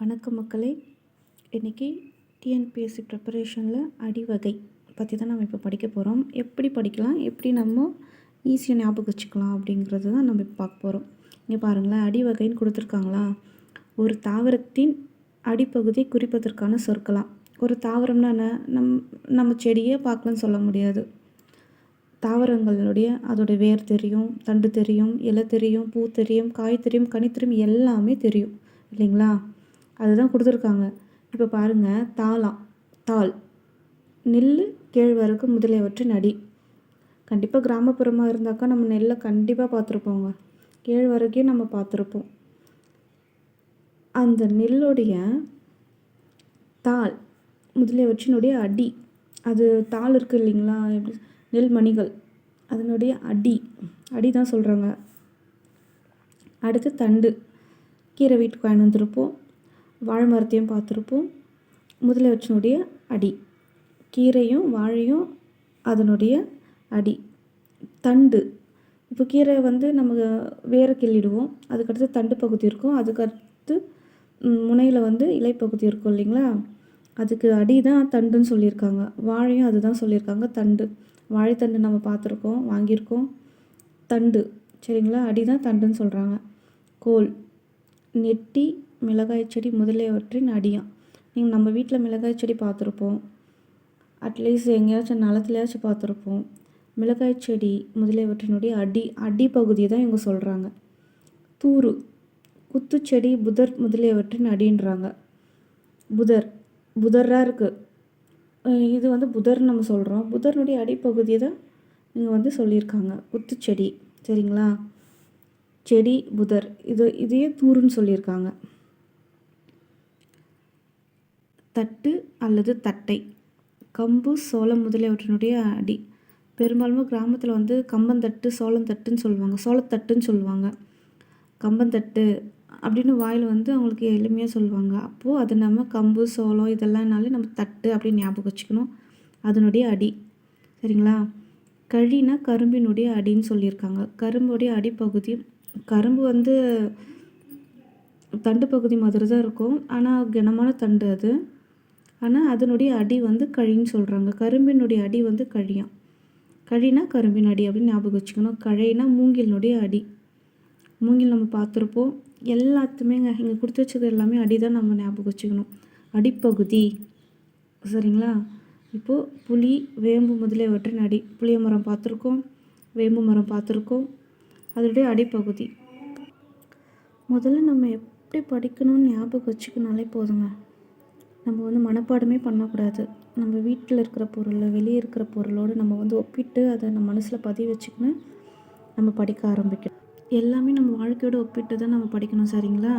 வணக்கம் மக்களே. இன்றைக்கி டிஎன்பிஎஸ்சி ப்ரிப்பரேஷனில் அடிவகை பற்றி தான் நம்ம இப்போ படிக்க போகிறோம் எப்படி படிக்கலாம்? எப்படி நம்ம ஈஸியாக ஞாபகம் வச்சுக்கலாம் அப்படிங்கிறது தான் நம்ம இப்போ பார்க்க போகிறோம் இங்கே பாருங்களேன் அடிவகைன்னு கொடுத்துருக்காங்களா? ஒரு தாவரத்தின் அடிப்பகுதியை குறிப்பதற்கான சொற்களாம் ஒரு தாவரம்னா என்ன? நம் நம்ம செடியே பார்க்கலன்னு சொல்ல முடியாது. தாவரங்களுடைய அதோட வேர் தெரியும் தண்டு தெரியும் இலை தெரியும் பூ தெரியும் காய் தெரியும் கனி தெரியும் எல்லாமே தெரியும். இல்லைங்களா? அதுதான் கொடுத்துருக்காங்க. இப்போ பாருங்கள் தாளாம் தாள். நெல் கேழ்வரகு முதலியவற்றின் அடி. கண்டிப்பாக கிராமப்புறமாக இருந்தாக்கா நம்ம நெல்லை கண்டிப்பாக பார்த்துருப்போங்க. கேழ்வரகையும் நம்ம பார்த்துருப்போம். அந்த நெல்லுடைய தாள் முதலியவற்றினுடைய அடி. அது தாள் இருக்குது இல்லைங்களா? எப்படி? நெல் மணிகள் அதனுடைய அடி. அடி தான் சொல்கிறாங்க அடுத்து தண்டு. கீரை வீட்டுக்கு வாங்கி வந்திருப்போம். வாழை மரத்தையும் பார்த்துருப்போம். முதலவற்றினுடைய அடி. கீரையும் வாழையும் அதனுடைய அடி. தண்டு. இப்போ கீரை வந்து நம்ம வேற கிள்ளிடுவோம். அதுக்கடுத்து தண்டு பகுதி இருக்கும். அதுக்கடுத்து முனையில் வந்து இலைப்பகுதி இருக்கும் இல்லைங்களா? அதுக்கு அடி தான் தண்டுன்னு சொல்லியிருக்காங்க. வாழையும் அதுதான் சொல்லியிருக்காங்க. தண்டு. வாழைத்தண்டு நம்ம பார்த்துருக்கோம் வாங்கியிருக்கோம். தண்டு. சரிங்களா? அடி தான் தண்டுன்னு சொல்கிறாங்க கோல். நெட்டி மிளகாய் செடி முதலியவற்றின் அடியாம் நீங்கள் நம்ம வீட்டில் மிளகாய் செடி பார்த்துருப்போம் அட்லீஸ்ட் எங்கேயாச்சும் நிலத்துலையாச்சும் பார்த்துருப்போம் மிளகாய் செடி முதலியவற்றினுடைய அடி அடி பகுதியை தான் இவங்க சொல்கிறாங்க தூரு குத்துச்செடி புதர் முதலியவற்றின் அடின்றாங்க. புதர் புதராக இருக்குது இது வந்து புதர்னு நம்ம சொல்கிறோம் புதர்னுடைய அடிப்பகுதியை தான் இங்கே வந்து சொல்லியிருக்காங்க. குத்துச்செடி சரிங்களா? செடி புதர் இது இதையே தூருன்னு சொல்லியிருக்காங்க. தட்டு அல்லது தட்டை. கம்பு சோளம் முதலியவற்றினுடைய அடி. பெரும்பாலும் கிராமத்தில் வந்து கம்பந்தட்டு சோளந்தட்டுன்னு சொல்லுவாங்க. சோளத்தட்டுன்னு சொல்லுவாங்க. கம்பந்தட்டு அப்படின்னு வாயில் வந்து அவங்களுக்கு எளிமையாக சொல்லுவாங்க. அப்போது அது நம்ம கம்பு சோளம் இதெல்லாம்னாலே நம்ம தட்டு அப்படின்னு ஞாபகம் வச்சுக்கணும். அதனுடைய அடி. சரிங்களா? கழினா கரும்பினுடைய அடின்னு சொல்லியிருக்காங்க. கரும்புடைய அடிப்பகுதி கரும்பு வந்து தண்டு பகுதி மாதிரி தான் இருக்கும். ஆனால் கனமான தண்டு அது. ஆனால் அதனுடைய அடி வந்து கழின்னு சொல்கிறாங்க கரும்பினுடைய அடி வந்து கழியாம் கழினா கரும்பின் அடி அப்படின்னு ஞாபகம் வச்சுக்கணும். கழைனா மூங்கிலினுடைய அடி. மூங்கில் நம்ம பார்த்துருப்போம். எல்லாத்துமே இங்கே கொடுத்து வச்சது எல்லாமே அடி தான் நம்ம ஞாபகம் வச்சுக்கணும். அடிப்பகுதி. சரிங்களா? இப்போது புளி வேம்பு முதலியவற்றின் அடி. புளிய மரம் பார்த்துருக்கோம். வேம்பு மரம் பார்த்துருக்கோம். அதனுடைய அடிப்பகுதி. முதல்ல நம்ம எப்படி படிக்கணும்னு ஞாபகம் வச்சுக்கினாலே போதுங்க. நம்ம வந்து மனப்பாடமே பண்ணக்கூடாது. நம்ம வீட்டில் இருக்கிற பொருள் வெளியே இருக்கிற பொருளோடு நம்ம வந்து ஒப்பிட்டு அதை நம்ம மனசில் பதிவு வச்சுக்கின்னு நம்ம படிக்க ஆரம்பிக்கணும். எல்லாமே நம்ம வாழ்க்கையோட ஒப்பிட்டு தான் நம்ம படிக்கணும் சரிங்களா?